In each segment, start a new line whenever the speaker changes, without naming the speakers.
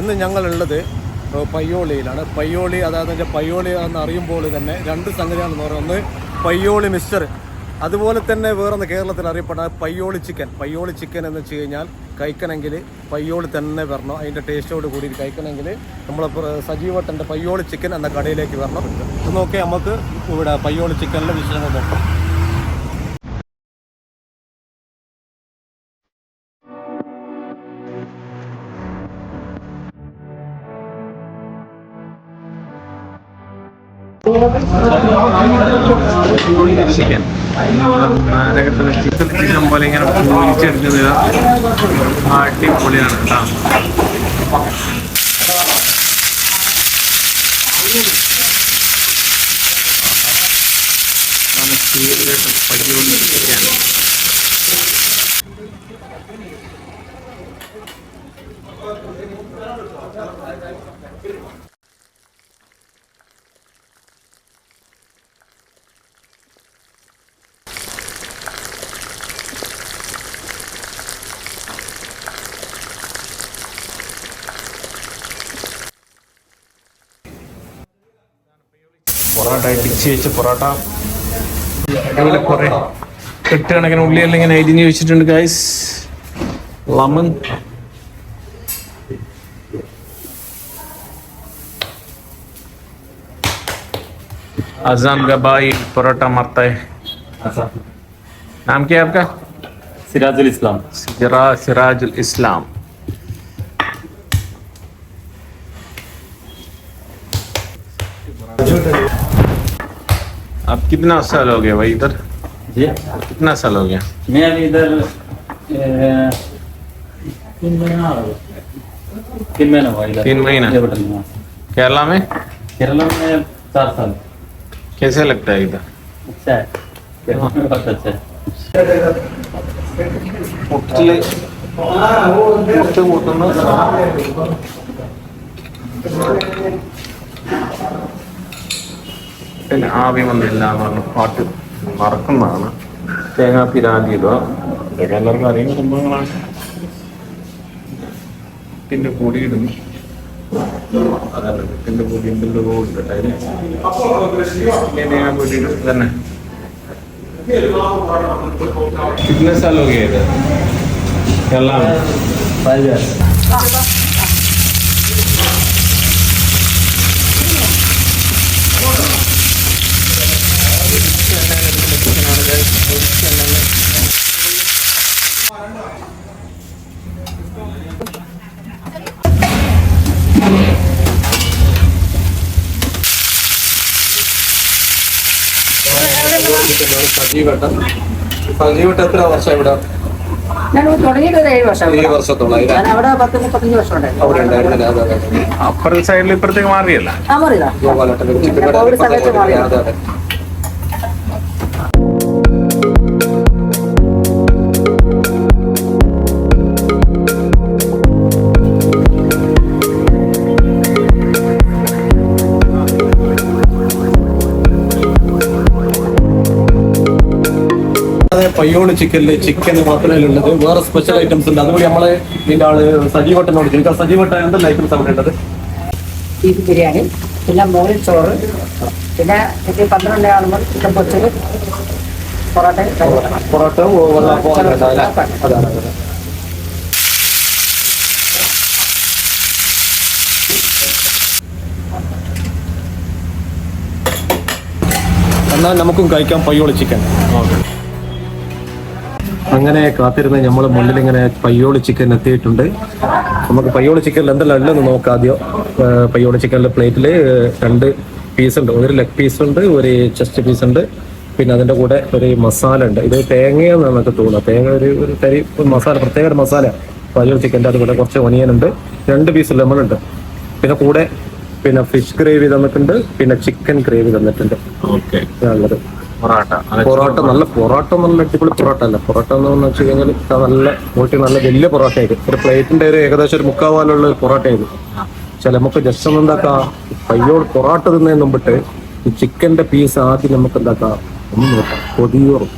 ഇന്ന് ഞങ്ങളുള്ളത് പയ്യോളിയിലാണ്. പയ്യോളി അതായത് എന്റെ പയ്യോളി എന്ന് അറിയുമ്പോൾ തന്നെ രണ്ട് സംഗതിയാണെന്ന് പറയുന്നത് പയ്യോളി മിസ്റ്റർ. അതുപോലെ തന്നെ വേറൊന്ന് കേരളത്തിൽ അറിയപ്പെടുന്ന പയ്യോളി ചിക്കൻ. പയ്യോളി ചിക്കൻ എന്ന് വെച്ച് കഴിഞ്ഞാൽ കഴിക്കണമെങ്കിൽ പയ്യോളി തന്നെ വരണം. അതിന്റെ ടേസ്റ്റോട് കൂടി കഴിക്കണമെങ്കിൽ നമ്മൾ സജീവട്ടന്റെ പയ്യോളി ചിക്കൻ എന്ന കടയിലേക്ക് വരണം. നോക്കി നമുക്ക് ഇവിടെ പയ്യോളി ചിക്കനിലെ വിശേഷങ്ങൾ നോക്കാം.
ചിക്കൻ നാരകത്തിന് ചിക്കൻ ചിക്കൻ പോലെ ഇങ്ങനെ പൊരിച്ചെടുക്കുന്നത് അടിപൊളിയാണ് കേട്ടോ ഇതാണ് ചീരയിട്ട് പയ്യോളി ചിക്കൻ പൊറോട്ട പിച്ച് വെച്ച് പൊറോട്ട അടിപൊളി കുറെ കെട്ട് കണക്കിന് ഉള്ളിയെല്ലാം ഇങ്ങനെ അരിഞ്ഞ് വെച്ചിട്ടുണ്ട് ഗൈസ് ലെമൺ अजान का भाई परोठा मारता है नाम क्या है आपका
सिराजुल इस्लाम
सिरा सिराजुल इस्लाम आप कितना साल हो गया भाई इधर?
जी।
कितना साल हो गया?
मैं अभी इधर तीन महीना तीन महीना हुआ इधर।
तीन महीना? केरला में?
केरला में चार साल।
कैसे लगता है इधर?
अच्छा है। अच्छा है।
പിന്നെ ആവി വന്നില്ല എന്ന് പാട്ട് മറക്കുന്നതാണ്. തേങ്ങാ പിരാതി ഇടുക. എല്ലാവർക്കും അറിയുന്ന സംഭവങ്ങളാണ്. പിന്നെ കൂടി ഇടുന്നു. പിന്നെ കൂടി ഉണ്ടല്ലോ ഉണ്ട് തേങ്ങാ കൂടി ഇടും. തന്നെ ഫിറ്റ്നസ് അലോക്
ചെയ്ത് എല്ലാം
സജീവട്ടം സജീവട്ടം എത്ര വർഷം
ഞാൻ
ഈ വർഷത്തോളം
ഞാൻ അവിടെ വർഷം
അപ്പുറത്തെ സൈഡിൽ ഇപ്പുറത്തേക്ക് മാറിയല്ല.
ആ
പയ്യോളി ചിക്കനിൽ ചിക്കൻ മാത്രമേ ഉള്ളത് വേറെ സ്പെഷ്യൽ ഐറ്റംസ് ഉണ്ട്. അതുകൂടി നമ്മളെ ഇതിന്റെ ആൾ സജീവട്ടനോട് ചോദിക്കാം. സജീവട്ട എന്തെല്ലാം ഐറ്റംസ് അവിടെ ഉള്ളത്
ബീഫ് ബിരിയാണി പിന്നെ മോരിൽ ചോറ് പിന്നെ ഇത് പന്ത്രണ്ട് ആളുമ്പോൾ ചിക്കൻ പൊച്ചത് പൊറോട്ട
പൊറോട്ട എന്നാൽ നമുക്കും കഴിക്കാം. പയ്യോളി ചിക്കൻ അങ്ങനെ കാത്തിരുന്ന് നമ്മൾ മുന്നിൽ ഇങ്ങനെ പയ്യോളി ചിക്കൻ എത്തിയിട്ടുണ്ട്. നമുക്ക് പയ്യോളി ചിക്കൻ എന്തെല്ലാം ഉള്ളതെന്ന് നോക്കാം ആദ്യം. പയ്യോളി ചിക്കനിലെ പ്ലേറ്റിൽ രണ്ട് പീസ് ഉണ്ട്. ഒരു ലെഗ് പീസ് ഉണ്ട് ഒരു ചെസ്റ്റ് പീസ് ഉണ്ട്. പിന്നെ അതിന്റെ കൂടെ ഒരു മസാല ഉണ്ട്. ഇത് തേങ്ങയെന്നാണ് നമുക്ക് തോന്നുക തേങ്ങ ഒരു ഒരു തരി മസാല പ്രത്യേക ഒരു മസാല പയ്യോളി ചിക്കന്റെ അതുപോലെ കുറച്ച് ഒനിയൻ ഉണ്ട്. രണ്ട് പീസ് ലെമൺ ഉണ്ട് പിന്നെ കൂടെ പിന്നെ ഫിഷ് ഗ്രേവി തന്നിട്ടുണ്ട്. പിന്നെ ചിക്കൻ ഗ്രേവി തന്നിട്ടുണ്ട്.
ഓക്കെ
ഇതാണുള്ളത്
പൊറോട്ട.
നല്ല പൊറോട്ട. നല്ല അടിപൊളി പൊറോട്ട അല്ല? പൊറോട്ട എന്ന് വെച്ച് കഴിഞ്ഞാൽ നല്ല ക്വാളിറ്റി നല്ല വലിയ പൊറോട്ട ആയിരിക്കും ഒരു പ്ലേറ്റിന്റെ ഒരു ഏകദേശം ഒരു മുക്കാവാലുള്ള ഒരു പൊറോട്ട ആയിരുന്നു ചില നമുക്ക് ജസ്റ്റ് ഒന്ന് എന്താക്കാം? പയ്യോട് പൊറോട്ട തിന്നതിന് മുമ്പിട്ട് ഈ ചിക്കന്റെ പീസ് ആദ്യം നമുക്ക് എന്താക്കാം? ഒന്ന് നോക്കാം. കൊതിയോറും.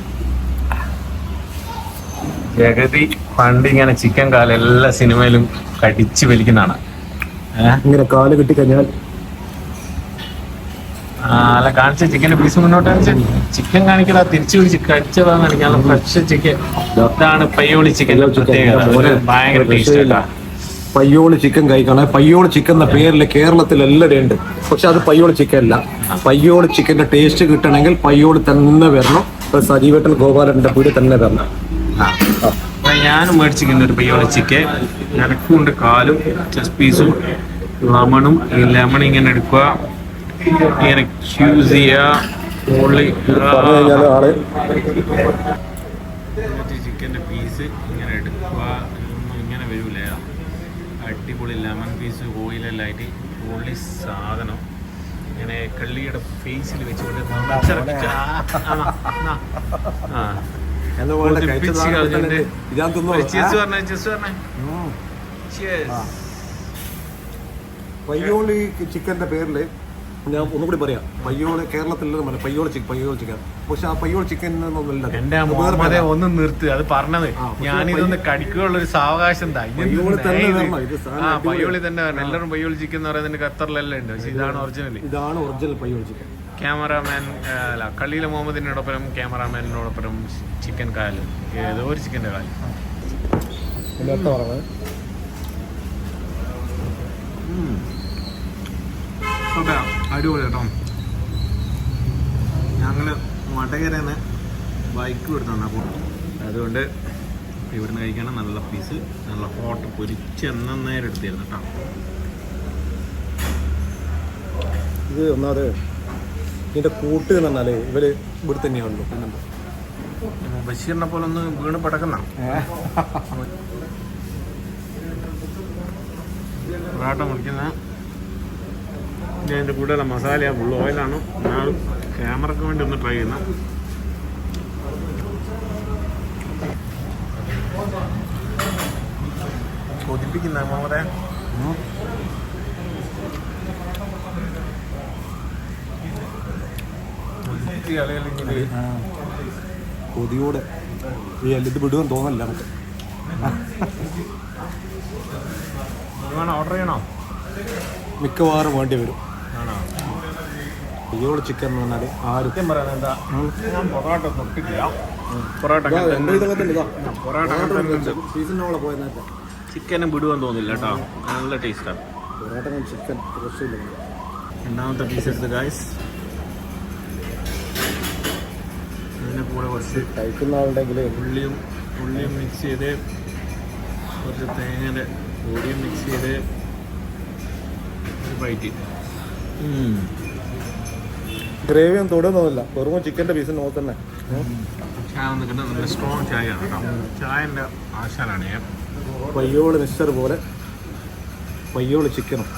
ജഗതി പണ്ട് ഇങ്ങനെ ചിക്കൻ കാല എല്ലാ സിനിമയിലും കടിച്ചു വലിക്കുന്നതാണ്.
ഇങ്ങനെ കാൽ കിട്ടിക്കഴിഞ്ഞാൽ
അല്ല കാണിച്ച ചിക്കന്റെ പീസ് മുന്നോട്ട് കാണിച്ച. ചിക്കൻ കാണിക്കടാ തിരിച്ചു പിടിച്ച് കടിച്ചതാന്ന് ഞാൻ ഫ്രഷ് ചിക്കൻ ഇതാണ് പയ്യോളി ചിക്കൻ പ്രത്യേകത. ഭയങ്കര ടേസ്റ്റ്
പയ്യോളി ചിക്കൻ കഴിക്കണം. പയ്യോളി ചിക്കൻ എന്ന പേരിൽ കേരളത്തിൽ എല്ലാവരും ഉണ്ട്. പക്ഷെ അത് പയ്യോളി ചിക്കൻ അല്ല. പയ്യോളി ചിക്കന്റെ ടേസ്റ്റ് കിട്ടണമെങ്കിൽ പയ്യോളി തന്നെ വരണം. സജീവേട്ടൻ ഗോപാലന്റെ വീട് തന്നെ വരണം.
ഞാൻ മേടിച്ചിരിക്കുന്ന ഒരു പയ്യോളി ചിക്കൻ നിനക്കുണ്ട് കാലും ചെസ് പീസും ലെമണും ഈ ലെമൺ ഇങ്ങനെ എടുക്കുക.
പറഞ്ഞു കഴിഞ്ഞാൽ
ചിക്കന്റെ പീസ് ഇങ്ങനെ എടുക്കുക. ഇങ്ങനെ വരൂല? അടിപൊളി ലെമൺ പീസ് ഓയിലെല്ലാം ആയിട്ട് പൊള്ളി സാധനം. ഇങ്ങനെ കള്ളിയുടെ ഫേസിൽ വെച്ചുകൊണ്ട്
ചിക്കന്റെ പേരിൽ. ഞാൻ ഒന്നുകൂടി പറയാം. പയ്യോളി കേരളത്തിലുള്ള പറയാം പയ്യോളി ചിക്കൻ പയ്യോളി ചിക്കൻ പക്ഷെ ആ പയ്യോളി ചിക്കൻ എന്നൊന്നുമില്ല.
എന്റെ മുഹമ്മദെ ഒന്ന് നിർത്ത്. അത് പറഞ്ഞത്.
ഞാൻ ഇതൊന്ന്
ഞാനിതൊന്ന് കടിക്കുള്ള ഒരു സാവകാശം
പയ്യോളി തന്നെ
ന്യായം? ഇത്?
വരണം.
ആ പയ്യോളി തന്നെ വരണം. എല്ലാവരും പയ്യോളി ചിക്കൻ എന്ന് പറയുന്നത് ഖത്തറിലെല്ലാം ഉണ്ട്. പക്ഷെ ഇതാണ് ഒറിജിനൽ
ഇതാണ് ഒറിജിനൽ പയ്യോളി ചിക്കൻ
ക്യാമറാമാൻ അല്ല കള്ളിയിലെ മുഹമ്മദിനോടൊപ്പം ക്യാമറാമാനോടൊപ്പം ചിക്കൻ കാൽ. ഏതോ ഒരു ചിക്കന്റെ
കാൽ. പറഞ്ഞത്.
ഓക്കെ അടിപൊളി കേട്ടോ. ഞങ്ങൾ മടകരന്ന് ബൈക്ക് എടുത്താണ് അപ്പോൾ അതുകൊണ്ട് ഇവിടുന്ന് കഴിക്കണം. നല്ല പീസ് നല്ല ഹോട്ട് പൊരിച്ച് നേരം എടുത്തിരുന്നു കേട്ടോ.
ഇത് ഒന്നാമത് ഇതിന്റെ കൂട്ട് എന്ന് പറഞ്ഞാൽ ഇവർ ഇവിടെ തന്നെയാണല്ലോ
ബഷീറിനെ പോലെ ഒന്ന് വീണ് പടക്കുന്ന. പൊറാട്ട മുറിക്കുന്ന ഇതിന്റെ കൂടെ മസാല ഫുൾ ഓയിലാണ് എന്നാലും ക്യാമറക്ക് വേണ്ടി ഒന്ന് ട്രൈ ചെയ്യുന്ന. കൊതിപ്പിക്കുന്ന മോമതെ
കൊതിയോടെ. ഈ എല്ലാം വിടുമെന്ന് തോന്നല്ല നമുക്ക്.
ഓർഡർ ചെയ്യണോ?
മിക്കവാറും വേണ്ടി വരും. പയ്യോളി ചിക്കൻ എന്ന് പറഞ്ഞാൽ ആരും?
പറയാൻ എന്താ? ഞാൻ പൊറോട്ട തൊട്ടിട്ടില്ല. പൊറോട്ട അങ്ങനെ
എന്റെ ഇതൊക്കെ
പൊറോട്ട.
സീസണിനോളെ പോയ നേരത്തെ
ചിക്കനും വിടുവാൻ തോന്നില്ല കേട്ടോ. നല്ല ടേസ്റ്റാണ്
പൊറോട്ട ചിക്കൻ രക്ഷയില്ല
രണ്ടാമത്തെ പീസ് എടുത്ത് ഗായ്സ് അതിന്റെ കൂടെ കുറച്ച്
കഴിക്കുന്ന ആളുണ്ടെങ്കിൽ
ഉള്ളിയും ഉള്ളിയും മിക്സ് ചെയ്ത് കുറച്ച് തേങ്ങയുടെ പൊടിയും മിക്സ് ചെയ്ത് ഒരു ബൈറ്റ്
ഗ്രേവി ഒന്നും തൊടുന്നതല്ല വെറും ചിക്കന്റെ പീസ് നോക്കുന്നെ തന്നെ
ചായ വന്നിട്ട് നല്ല സ്ട്രോങ് ചായയാണ് കേട്ടോ. ചായന്റെ
പയ്യോളി മിക്സർ പോലെ പയ്യോൾ ചിക്കനും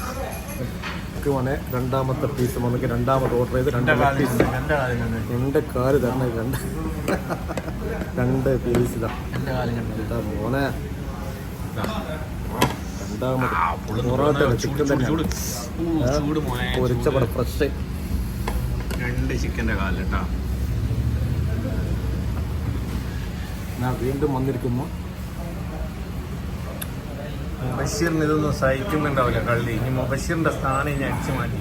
എനിക്ക് വേണേ രണ്ടാമത്തെ പീസ് വന്നെങ്കിൽ രണ്ടാമത്തെ ഓർഡർ ചെയ്ത് രണ്ടാമത്തെ പീസ് രണ്ട് കാൽ തന്നെ രണ്ട്. രണ്ട് പീസ് ഇതാ. മോനെ. പൊറോട്ട ചിക്കൻ. തന്നെ
ഊ, ചൂട് മോനെ,
പൊരിച്ച
ചൂട്.
പടം ഫ്രഷ്.
രണ്ട് ചിക്കന്റെ കാൽ കേട്ടാ
ഞാൻ വീണ്ടും വന്നിരിക്കുന്നു.
ബഷീറിന് ഇതൊന്നും സഹിക്കുന്നുണ്ടാവില്ല കള്ളി. ഇനി ബഷീറിന്റെ സ്ഥാനം ഇനി അടിച്ചു മാറ്റി.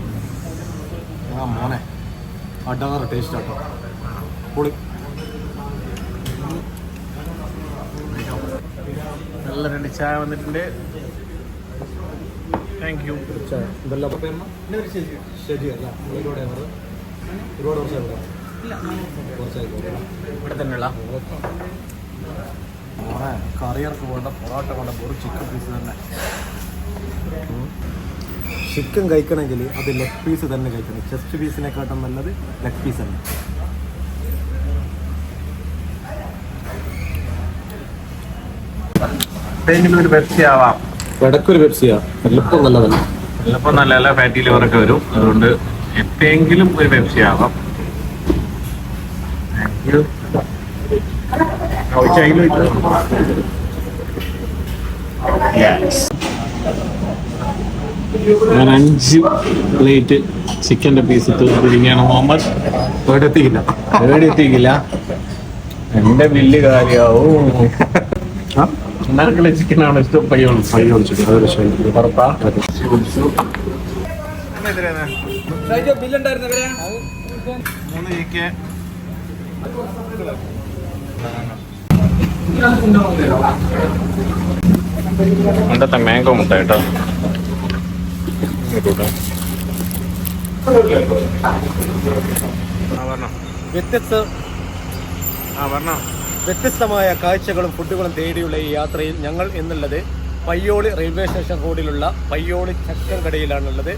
ആ മോനെ. അടാറ് ടേസ്റ്റ് ആട്ടോ. പൊളി.
നല്ല രണ്ട് ചായ വന്നിട്ടുണ്ട്. താങ്ക് യു
തീർച്ചയായും ഇതെല്ലാം ശരിയല്ല ഒരുപാട് ഒരുപാട് വർഷം കുറച്ചായി
ഇവിടെ തന്നെയുള്ള
മോനെ കറിയർക്ക് വേണ്ട പൊറോട്ട വേണ്ട ഒരു ചിക്കൻ പീസ് തന്നെ ചിക്കൻ കഴിക്കണമെങ്കിൽ അത് ലെഗ് പീസ് തന്നെ കഴിക്കണം. ചെസ്റ്റ് പീസിനെക്കാട്ടും നല്ലത് ലെഗ് പീസ് തന്നെ.
ഒരു പെപ്സി ആവാം
ഇടയ്ക്കൊരു പെപ്സിയാ എളുപ്പം നല്ലതല്ല.
ചിലപ്പോൾ നല്ല നല്ല ഫാറ്റി ലിവർ ഒക്കെ വരും. അതുകൊണ്ട് എപ്പോഴെങ്കിലും ഒരു പെപ്സി ആവാം. താങ്ക് യു ഞാൻ അഞ്ച് പ്ലേറ്റ് ചിക്കന്റെ പീസ് തീർത്തിരിക്കുകയാണ് മുഹമ്മദ്.
ഇവിടെ എത്തിക്കില്ല.
എവിടെ എത്തിക്കില്ല. എന്റെ ബില്ല് കാര്യാവും? മൂന്ന് ചിക്കൻ പണ്ടത്തെ മാംഗോ മുട്ട കേട്ടോ. ആ പറഞ്ഞോ
വ്യത്യസ്ത
ആ പറഞ്ഞോ
വ്യത്യസ്തമായ കാഴ്ചകളും ഫുഡുകളും തേടിയുള്ള ഈ യാത്രയിൽ ഞങ്ങൾ എന്നുള്ളത് പയ്യോളി റെയിൽവേ സ്റ്റേഷൻ റോഡിലുള്ള പയ്യോളി ചക്കൻ കടയിലാണുള്ളത്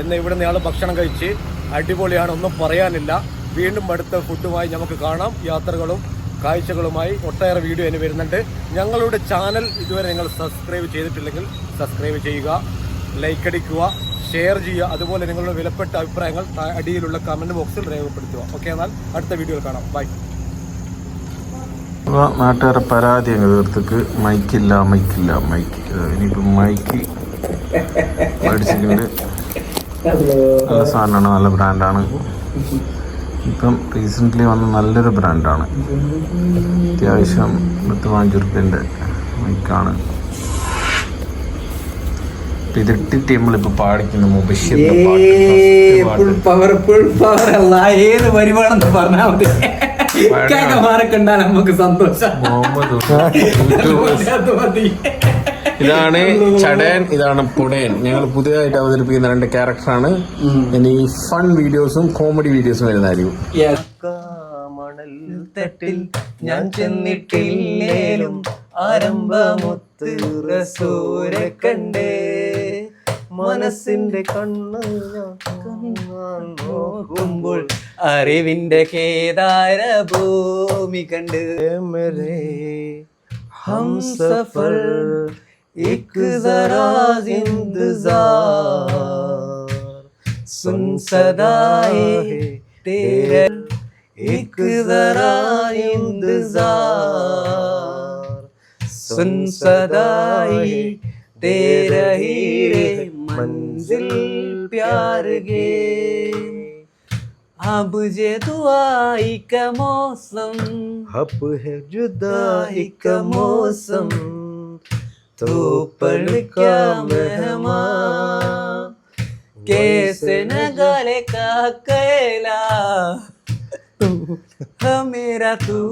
എന്ന് ഇവിടുന്ന് ആൾ ഭക്ഷണം കഴിച്ച് അടിപൊളിയാണ് ഒന്നും പറയാനില്ല. വീണ്ടും അടുത്ത ഫുഡുമായി നമുക്ക് കാണാം. യാത്രകളും കാഴ്ചകളുമായി ഒട്ടേറെ വീഡിയോ അതിന് വരുന്നുണ്ട്. ഞങ്ങളുടെ ചാനൽ ഇതുവരെ നിങ്ങൾ സബ്സ്ക്രൈബ് ചെയ്തിട്ടില്ലെങ്കിൽ സബ്സ്ക്രൈബ് ചെയ്യുക ലൈക്ക് അടിക്കുക ഷെയർ ചെയ്യുക അതുപോലെ നിങ്ങളുടെ വിലപ്പെട്ട അഭിപ്രായങ്ങൾ അടിയിലുള്ള കമന്റ് ബോക്സിൽ രേഖപ്പെടുത്തുക. ഓക്കെ എന്നാൽ അടുത്ത വീഡിയോയിൽ കാണാം. ബൈ
നാട്ടുകാരെ പരാതി അങ്ങ് തീർത്തക്ക്. മൈക്കില്ല മൈക്കില്ല മൈക്ക്. ഇനിയിപ്പം മൈക്ക് മേടിച്ചിട്ടുണ്ട്. നല്ല സാധനമാണ് നല്ല ബ്രാൻഡാണ്. ഇപ്പം റീസെന്റ്ലി വന്ന നല്ലൊരു ബ്രാൻഡാണ്. അത്യാവശ്യം പത്ത് പതിനഞ്ച് റുപ്യന്റെ മൈക്കാണ് ഇതിട്ടിട്ട് നമ്മളിപ്പോൾ പാടിക്കുന്ന മുബഷിറിന്റെ പാട്ട്. first പാട്ട്.
പവർ ഫുൾ പവർ അല്ല ഏത് വരുവാണെന്ന് പറഞ്ഞാൽ മതി. കേക്കന്മാരൊക്കെ ഉണ്ടാ നമുക്ക് സന്തോഷം.
ഇതാണ് ചടയൻ ഇതാണ് പുടയൻ. ഞങ്ങൾ പുതിയതായിട്ട് അവതരിപ്പിക്കുന്ന രണ്ട് ക്യാരക്ടറാണ്. ഇനി ഫൺ വീഡിയോസും കോമഡി വീഡിയോസും വരുന്നതായിരിക്കും.
മണൽ തട്ടിൽ ഞാൻ ചെന്നിട്ടില്ലേലും ആരംഭമൊത്ത് റസൂരെ കണ്ടേ. മനസ്സിന്റെ കണ്ണ് ഞാൻ കാണാൻ നോക്കുമ്പോൾ അറിവിന്റെ കേദാര ഭൂമി കണ്ട് മേരെ हम सफर एक जरा इंतजार सुन सदाए तेरे एक जरा इंतजार सुन सदाए तेरा ही रे मंजिल प्यार गे। अब जे दुआई का मौसम। अब है जुदाई का मौसम। तो पर क्या मेहमान। कैसे न गले का कैला। मेरा तू।